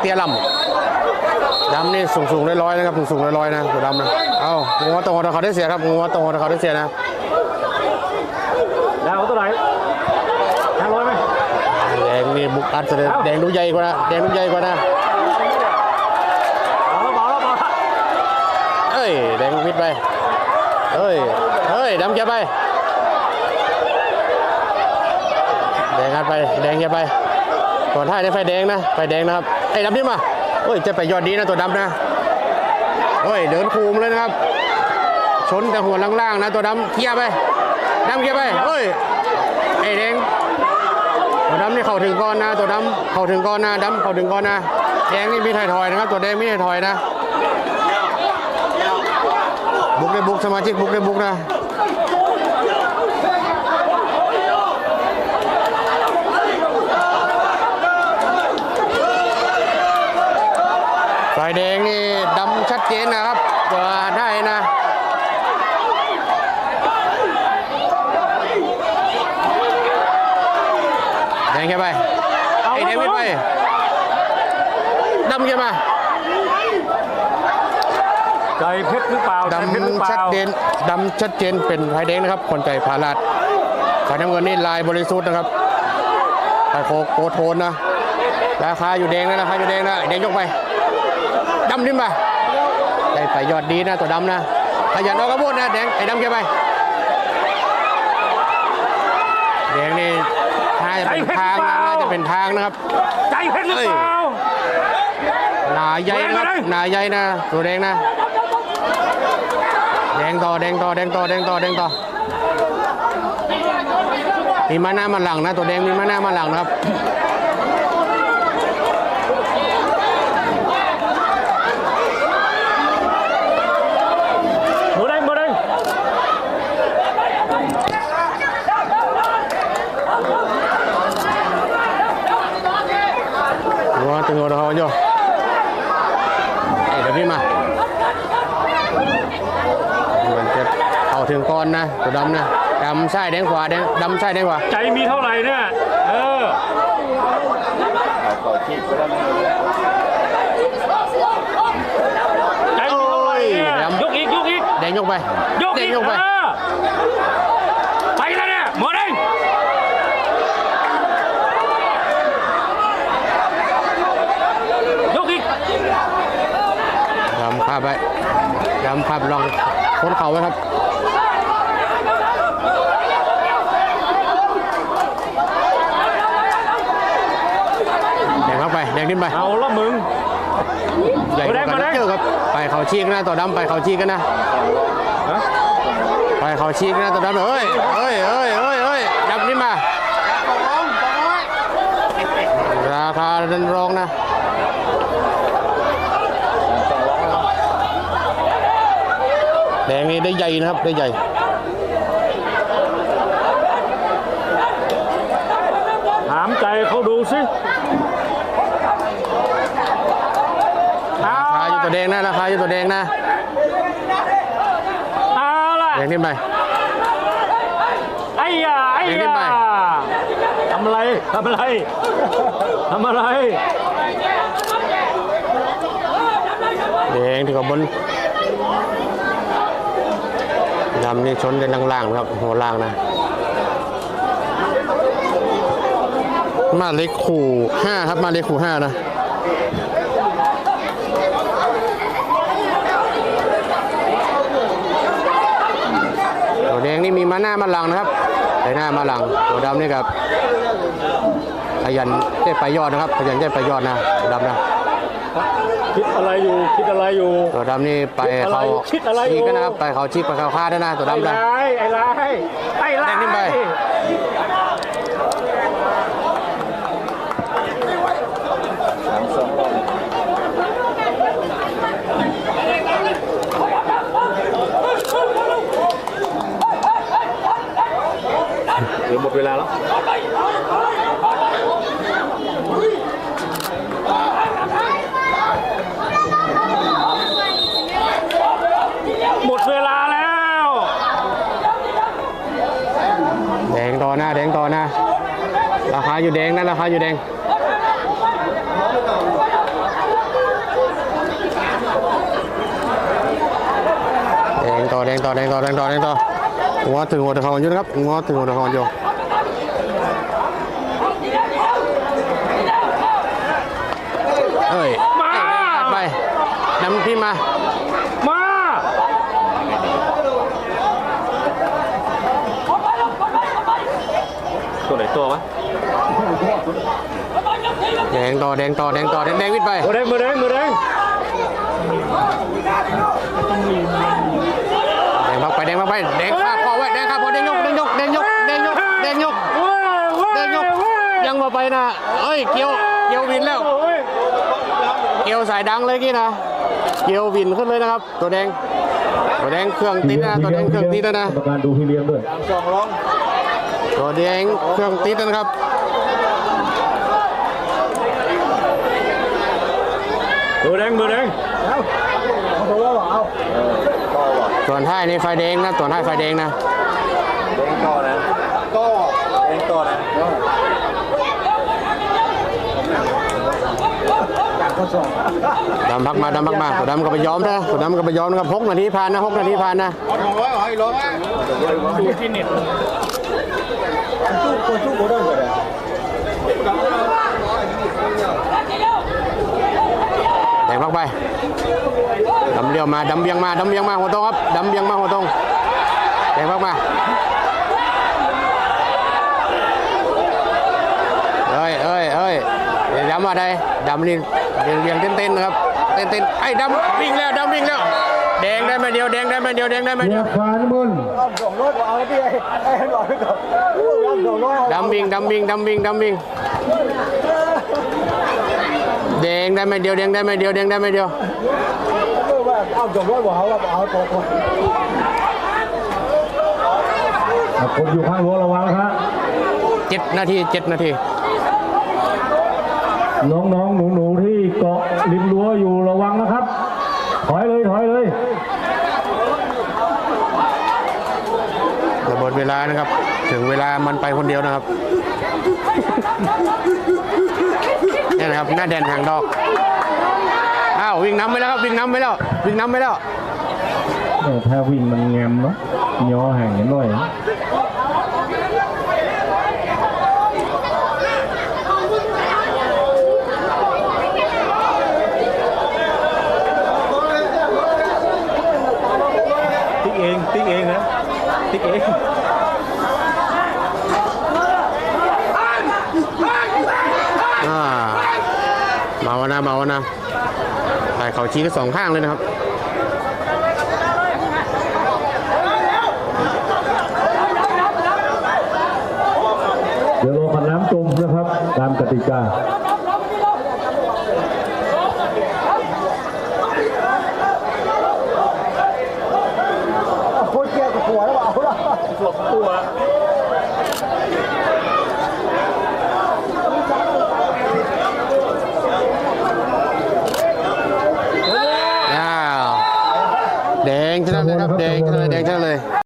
เตี้ยลำดำนี่สูงสูงร้อยๆนะครับสูงสูงร้อยๆนะตัวดำนะเอ้างูตรงหัวเขาได้เสียครับงูตรงหัวเขาได้เสียนะดาวเท่าไหร่ห้าร้อยไหมแดงนี่บุกอัดเสด็จแดงดูใหญ่กว่านะแดงดูใหญ่กว่านะเอาแล้วบอกแล้วบอกแล้วเอ้ยแดงมิดไปเอ้ยเฮ้ยดำเกียร์ไปแดงอัดไปแดงเกียร์ไปตัวท้ายนี่ไฟแดงนะไฟแดงนะครับไอ้ดำนี่มาเฮ้ยจะไปยอดดีนะตัวดำนะเฮ้ยเดินคูมเลยนะครับ ชนแต่หัวล่างๆนะตัวดำเคียร์ไปดำเคียร์ไปเฮ้ยไอ้แดงตัวดำนี่เข้าถึงก้อนนะตัวดำเข้าถึงก้อนนะดำเข้าถึงก้อนนะแดงนี่มีถอยถอยนะครับ ตัวแดงไม่ถอยนะบุกได้บุกสมาชิกบุกได้บุกนะฝ่ายแดงนี่ดำชัด เจนนะครับตัวได้นะแดงแค่ไปไอ้แดงไม่ไปดำแค่มาใจเพชรหรือเปล่าใจเพชรหรือเปดำชัล่าดเจนดำชัดเจนเป็นไฟแดงนะครับคนใจพาลาดฝ่ายน้ำเงินนี่ลายบริสุทธิ์นะครับฝ่ายโคโกโทนนะราคาอยู่แดงนะราคาอยู่แดงนะแดงยกไปดำดิ้นไป ได้ไปยอดดีนะตัวดำนะขยันเอากระโบดนะแดงไอ้ดำแกไปแดงนี่น่าจะเป็นทางนะน่าจะเป็นทางนะครับ ใจเพชรหรือเปล่าหนาใหญ่นะครับแดงไปเลยหนาใหญ่นะตัวแดงนะ แดงต่อแดงต่อแดงต่อแดงต่อแดงต่อมีมาหน้ามาหลังนะตัวแดงมีมาหน้ามาหลังนะครับ หมูแดงหมูแดง หัวตึงหัวเขาโยเอ้ยเดี๋ยวพี่มามันจะเข้าถึงก้อนนะ ตัวดำนะดำใช่ายแดงขวาแดงดำใช่ายแดงขวาใจมีเท่าไหร่เนี่ยเออใจมีเท่าไหร่เนี่ยยกอีกยกอีกแดงยกไปยกแดอีงกยกไป เออไปแล้วเนี่ยหมูแดงยกอีก ดำขับไปดำขับลองพ้นเข่าไว้ครับ แดง เข้าไปแดงดิ้นไปเอาละมึงใหญ่กว่ากันมาแดงเจอครับไปเขาชีกนะตัวดำไปเขาชีกกันนะฮะไปเขาชีกนะตัวดำเอ้ยเอ้ยเอ้ยเอ้ยเอ้ยดำดิ้นมาราคาเดินรองนะแดงนี่ได้ใหญ่นะครับได้ใหญ่ ถามใจเขาดูสิเอา ราคาอยู่ ตัวแดงนะราคาอยู่ตัวแดงนะเอาล่ะแดงดิ้นไปไอ้ยาไอ้เดี๋ยวขึ้นไปยาทำอะไรทำอะไรทำอะไรแดงที่กับบนดำนี่ชนกันล่างๆนะครับหัวล่างนะมาเล็กขู่ห้าครับมาเล็กขู่ห้านะ ตัวแดงนี่ มีมาหน้ามาหลังนะครับไปหน้ามาหลังตัวดำนี่ครับขยันได้ไปยอดนะครับขยันได้ไปยอดนะตัวดำนะคิดอะไรอยู่คิดอะไรอยู่ ตัวดำนี่ไปเขาคิดอะไรชีกอยู่กันนะครับไปเขาชีกไปเขาฆ่าด้วยนะตัวไอ้ดำนะไรไอ้ไรไอ้ไรแดงขึ้นไป เวลาแล้วหมดเวลาแล้ว แดงต่อหน้าแดงต่อหน้าราคาอยู่แดงนะราคาอยู่แดงแดงต่อแดงต่อแดงต่อแดงต่อแดงต่อหัวถึงหัวตะคอนอยู่นะครับหัวถึงหัวตะคอนอยู่ มา มา ตัวไหนตัววะ แดงต่อแดงต่อแดงต่อแดงแดงวิทย์ไป มือแดงมือแดงมือแดงแดงพักไปแดงพักไปแดงข้าคอไว้แดงข้าคอแดงยกแดงยกแดงยกแดงยกแดงยกเว้ยเว้ยแดงยกยังมาไปนะเอ้ยเกียวเกียววินแล้วโอ้ยเกียวสายดังเลยกี้นะ เกียววินขึ้นเลยนะครับ ตัวแดง ตัวแดงเครื่องติดนะตัวแดงเครื่องติดแล้วนะกรรมการดูพี่เลี้ยงด้วยตัวแดงเครื่องติดแล้วนะครับมือแดงมือแดงส่วนท้ายในไฟแดงนะส่วนท้ายไฟแดงนะแดงต่อนะก็แดงต่อนะ ดำพักมาดำพักมาตัวดำก็ไปย้อมนะตัวดำก็ไปย้อมนะครับหกนาทีผ่านนะหกนาทีผ่านนะร้อยร้อยร้อยแดงพักไปดำเลี้ยวมาดำเบียงมาดำเบียงมาหัวตรงครับดำเบียงมาหัวตรงแดงพักมาเอ้ยเอ้ยเอ้ยเดี๋ยวดำมาได้ดำนี่ เบียงเบียงเต้นเต้นๆนะครับ เต้นเต้นๆไอ้ดำวิ่งแล้วดำวิ่งแล้ว แดงได้มาเดียวแดงได้มาเดียวแดงได้มาเรีเดียยวกฟ้าน้ำมนต์ดำวิ่งดำวิ่งดำวิ่งดำวิ่งแดงได้มาเดียวแดงได้มาเดียวแดงได้มาเดียวอะคนอยู่ข้างรั้วระวังนะครับเจ็ดนาทีเจ็ดนาที น้องๆ หนูๆ ที่เกาะริมรั้วอยู่ระวังนะครับ ถอยเลยถอยเลยระเบิดเวลานะครับ ถึงเวลามันไปคนเดียวนะครับนี่นะครับ หน้าแดนหางดอก อ้าว วิ่งนำไปแล้วครับวิ่งนำไปแล้ว วิ่งนำไปแล้วเออถ้าวิ่งมันแงมเนาะย่อห่างกันหน่อย อง ติ๊กเองนะ ติ๊กเองอ่ามาวะนะมาวะนะถ่ายเขาชี้กันสองข้างเลยนะครับเดี๋ยวรอขันน้ำจมนะครับ ตามกติกา ส่วองตัว